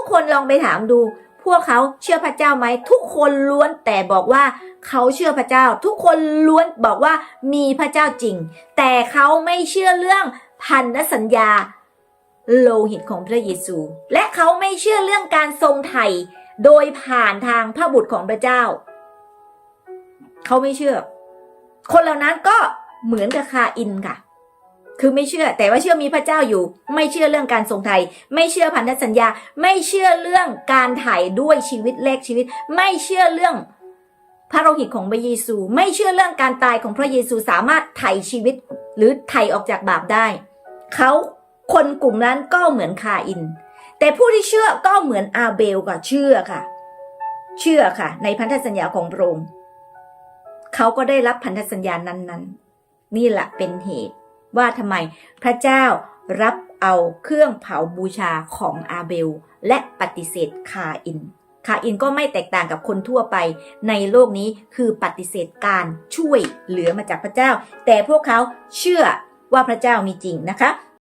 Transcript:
กคนลองไปถามดู พวกเขาเชื่อพระเจ้าไหม ทุกคนล้วนแต่บอกว่าเขาเชื่อพระเจ้า ทุกคนล้วนบอกว่ามีพระเจ้าจริง แต่เขาไม่เชื่อเรื่องพันธสัญญา โลหิตของพระเยซู และเขาไม่เชื่อเรื่องการทรงไถ่โดยผ่านทางพระบุตรของพระเจ้า เขาไม่เชื่อ คนเหล่านั้นก็เหมือนกับคาอินค่ะ คือไม่เชื่อ แต่ว่าเชื่อมีพระเจ้าอยู่ ไม่เชื่อเรื่องการทรงไถ่ไม่เชื่อพันธสัญญา ไม่เชื่อเรื่องการไถ่ด้วยชีวิตแลกชีวิต ไม่เชื่อเรื่องพระโลหิตของพระเยซู ไม่เชื่อเรื่องการตายของพระเยซูสามารถไถ่ชีวิต หรือไถ่ออกจากบาปได้ เขาคนกลุ่มนั้นก็เหมือนคาอิน แต่ผู้ที่เชื่อก็เหมือนอาเบลก็เชื่อค่ะ เชื่อค่ะ ในพันธสัญญาของพระองค์เขาก็ได้รับพันธสัญญานั้นๆ นี่แหละเป็นเหตุ ว่าทำไมพระเจ้ารับเอาเครื่องเผาบูชาของอาเบล และปฏิเสธคาอิน คาอินก็ไม่แตกต่างกับคนทั่วไป ในโลกนี้คือปฏิเสธการช่วยเหลือมาจากพระเจ้า แต่พวกเขาเชื่อว่าพระเจ้ามีจริงนะคะ